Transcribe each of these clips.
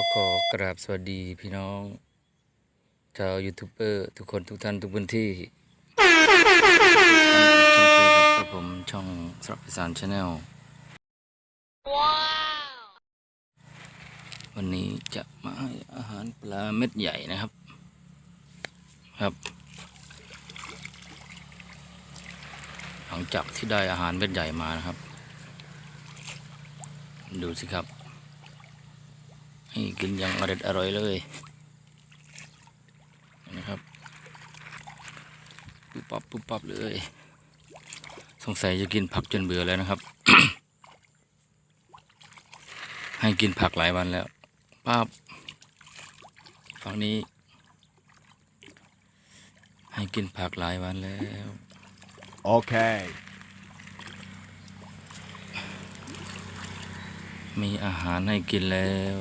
ก็ขอกราบสวัสดีพี่น้อง ชาวยูทูบเบอร์ทุกคนทุกท่านทุกพื้นที่ช่นเคยครับผมช่องสรับพิสานชาแนลวันนี้จะมาให้อาหารปลาเม็ดใหญ่นะครับ ครับ หลังจากที่ได้อาหารเม็ดใหญ่มานะครับ ดูสิครับ ให้กินอย่างอร่อยอร่อยเลยนะครับปุ๊บปับปุ๊บปับเลย สงสัยจะกินผักจนเบื่อแล้วนะครับ ให้กินผักหลายวันแล้วป้าบฝั่งนี้ ให้กินผักหลายวันแล้ว Okay. มีอาหารให้กินแล้ว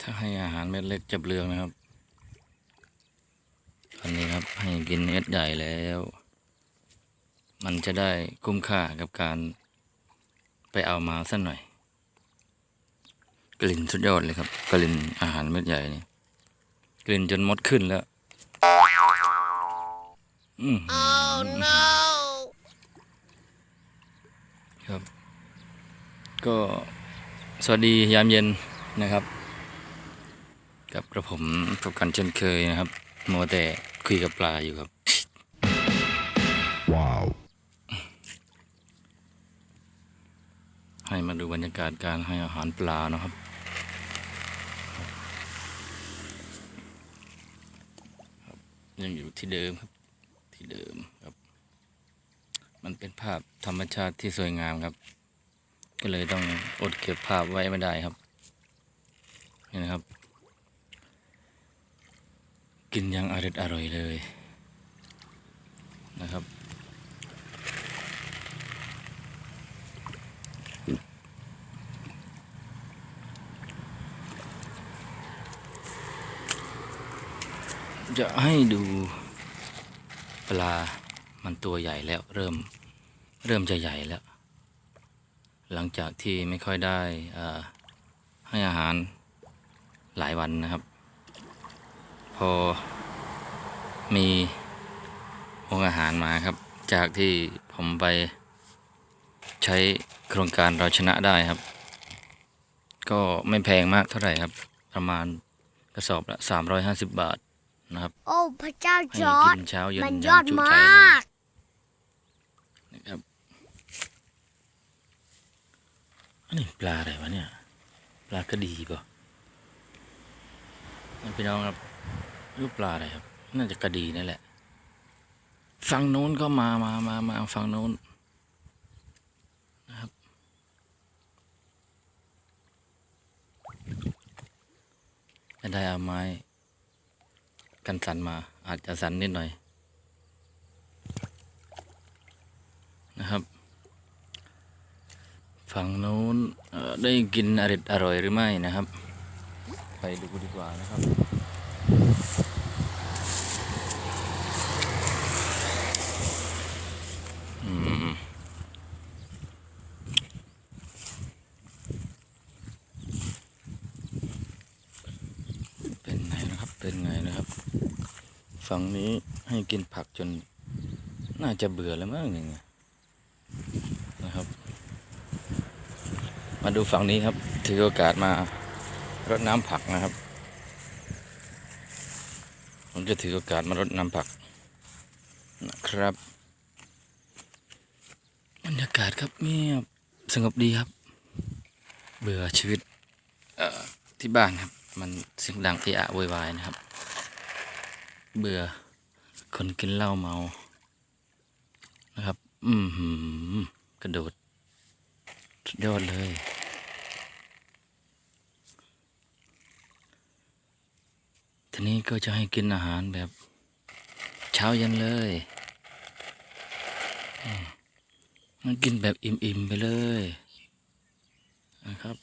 ถ้าให้อาหาร เม็ดเล็กจะเปลืองนะครับ อันนี้ครับให้กินเม็ดใหญ่แล้ว มันจะได้คุ้มค่ากับการไปเอามาสักหน่อย กลิ่นสุดยอดเลยครับ กลิ่นอาหารเม็ดใหญ่นี่กลิ่นจนมดขึ้นแล้วอืมครับ ก็สวัสดียามเย็นนะครับ กับกระผมพบกันเช่นเคยนะครับมัวแต่คุยกับปลาอยู่ครับ Wow. ให้มาดูบรรยากาศการให้อาหารปลานะครับ ยังอยู่ที่เดิมครับ ที่เดิมครับ มันเป็นภาพธรรมชาติที่สวยงามครับ ก็เลยต้องอดเก็บภาพไว้ไม่ได้ครับ นี่นะครับ กินอย่างอร่อยอร่อยเลยนะครับ จะให้ดูปลามันตัวใหญ่แล้วเริ่มเริ่มจะใหญ่แล้ว หลังจากที่ไม่ค่อยได้ให้อาหารหลายวันนะครับ พอมีองค์อาหารมาครับ จากที่ผมไปใช้โครงการเราชนะได้ครับ ก็ไม่แพงมากเท่าไหร่ครับ ประมาณกระสอบละ 350 บาทนะครับ โอ้พระเจ้าให้จอกิร์ดนเช้าเย็นมันงยอดจุมใจเลยากนะครับอันนี้ปลาอะไรวะเนี่ย ปลากระดีป่ะนั่นพี่น้องครับ รูปปลาอะไรครับ น่าจะกระดีนั่นแหละ ฝั่งโน้นก็มามามามาฝั่งโน้นนะครับไม่ได้เอาไม้ กันสันมา อาจจะสันนิดหน่อย นะครับ ฝั่งโน้นได้กินอร่อยอร่อยหรือไม่นะครับ ไปดูดีกว่านะครับ เป็นไงนะครับ เป็นไงนะครับ ฝั่งนี้ให้กินผักจน น่าจะเบื่อแล้วมั้งเนี่ยนะครับ มาดูฝั่งนี้ครับ ถือโอกาสมารดน้ำผักนะครับ ผมจะถือโอกาสมารดน้ำผักนะครับ บรรยากาศครับเงียบสงบดีครับ เบื่อชีวิตที่บ้านครับ มันเสียงดังเอะอะโวยวายนะครับ เบื่อคนกินเหล้าเมานะครับ อืมกระโดด สุดยอดเลย นี้ก็จะให้กินอาหารแบบ เช้ายันเลยมมันกินแบบอิ่มๆไปเลยนะครับ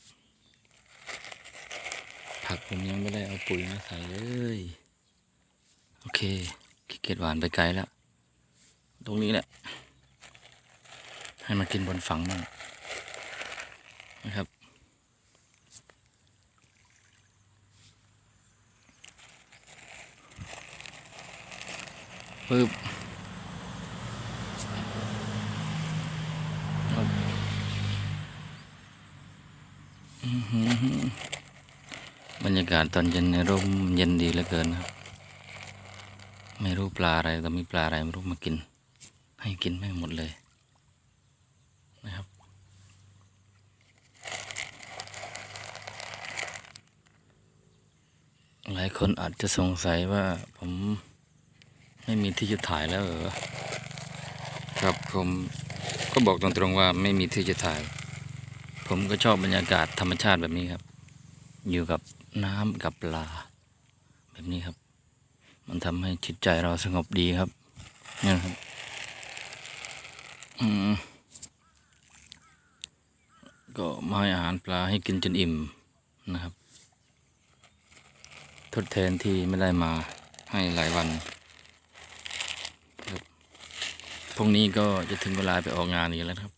ผักผมยังไม่ได้เอาปุ๋ยมาใส่เลย โอเคขี้เกียจหวานไปไกลแล้ว ตรงนี้แหละ ให้มากินบนฝั่งมั่งนะครับ ปึ๊บบอื้อหือบรรยากาศตอนเย็นในร่มเย็นดีเหลือเกินครับ ไม่รู้ปลาอะไรแต่มีปลาอะไรไม่รู้มากิน ให้กินไม่หมดเลย นะครับหลายคนอาจจะสงสัยว่าผม ไม่มีที่จะถ่ายแล้วเหรอครับผมก็บอกตรงๆว่าไม่มีที่จะถ่าย ผมก็ชอบบรรยากาศธรรมชาติแบบนี้ครับ อยู่กับน้ำกับปลา แบบนี้ครับ มันทำให้จิตใจเราสงบดีครับนี่ครับก็มาให้อาหารปลาให้กินจนอิ่มนะครับ ทดแทนที่ไม่ได้มาให้หลายวันครับ พรุ่งนี้ก็จะถึงเวลาไปออกงานอีกแล้วครับ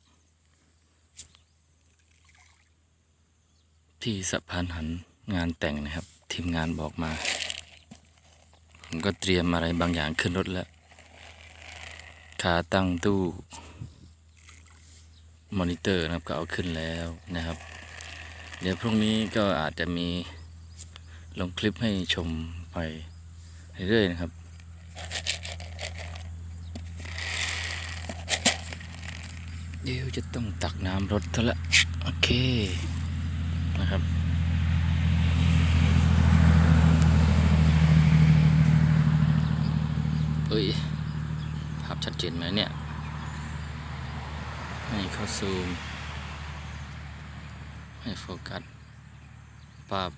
ที่สะพานหันงานแต่งนะครับ ทีมงานบอกมา ผมก็เตรียมอะไรบางอย่างขึ้นรถแล้ว ขาตั้งตู้ มอนิเตอร์นะครับก็เอาขึ้นแล้วนะครับ เดี๋ยวพรุ่งนี้ก็อาจจะมีลงคลิปให้ชมไปเรื่อยๆนะครับ ดี๋ยวจะต้องตักน้ำรถเท่าละโอเคนะครับเอ้ย ภาพชัดเจนไหมเนี่ย ให้เข้าซูม ให้โฟกัสภาพ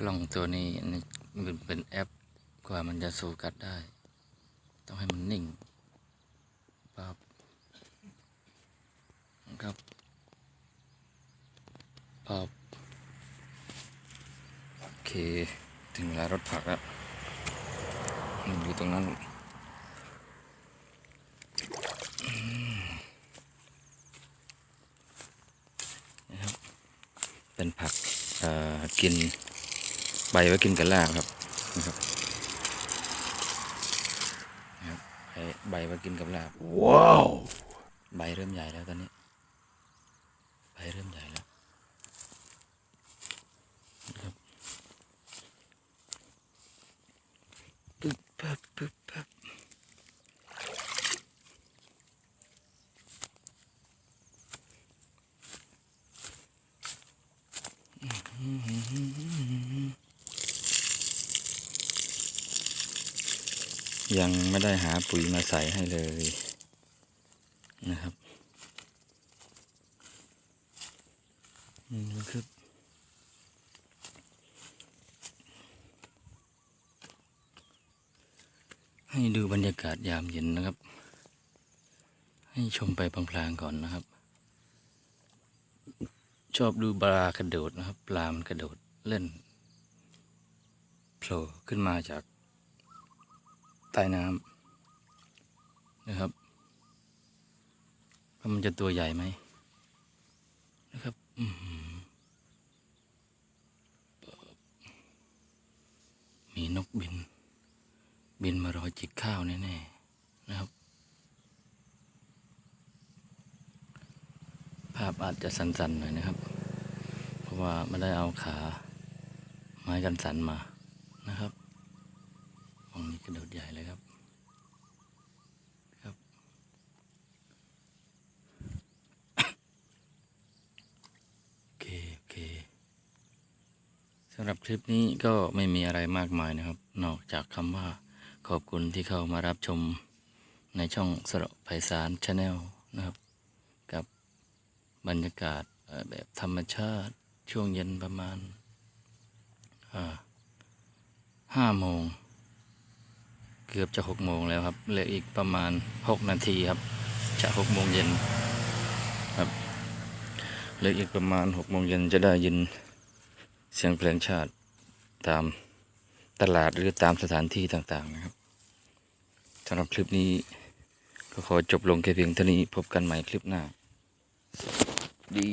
กล้องตัวนี้นมันเป็นแอปกว่ามันจะโฟกัสได้ ต้องให้มันนิ่งปั๊บนะครับปั๊บโอเค ถึงเวลารถผักแล้วมันอยู่ตรงนั้นนะครับเป็นผักเอ่อกิน ใบไว้กินกับลาบครับนะครับนะครับใบใบไว้กินกับลาบ Whoa! ใบเริ่มใหญ่แล้วตอนนี้ใบเริ่มใหญ่แล้วนะครับปึ๊บปั๊บปึ๊บปั๊บ ยังไม่ได้หาปุ๋ยมาใส่ให้เลยนะครับนี่นะครับให้ดูบรรยากาศยามเย็นนะครับ ให้ชมไปพลางๆก่อนนะครับ ชอบดูปลากระโดดนะครับ ปลามันกระโดดเล่นโผล่ขึ้นมาจาก ต้น้ำนะครับว่ามันจะตัวใหญ่ไหมนะครับมีนกบิน บินมารอจิกข้าวแน่ๆนะครับ ภาพอาจจะสั่นๆหน่อยนะครับ เพราะว่าไม่ได้เอาขาไม้กันสันมานะครับ ตรงนี้กระโดดใหญ่เลยครับ ครับ โอเค โอเคสำหรับคลิปนี้ก็ไม่มีอะไรมากมายนะครับ นอกจากคำว่าขอบคุณที่เข้ามารับชมในช่องสระไพศาลชาแนลนะครับ กับบรรยากาศแบบธรรมชาติช่วงเย็นประมาณห้าโมง เกือบจะหกโมงแล้วครับเหลืออีกประมาณหกนาทีครับ จะหกโมงเย็นครับเหลืออีกประมาณหกโมงเย็นจะได้ยินเสียงเพลงชาติตามตลาดหรือตามสถานที่ต่างๆนะครับสำหรับคลิปนี้ก็ขอจบลงแค่เพียงเท่านี้พบกันใหม่คลิปหน้า ดี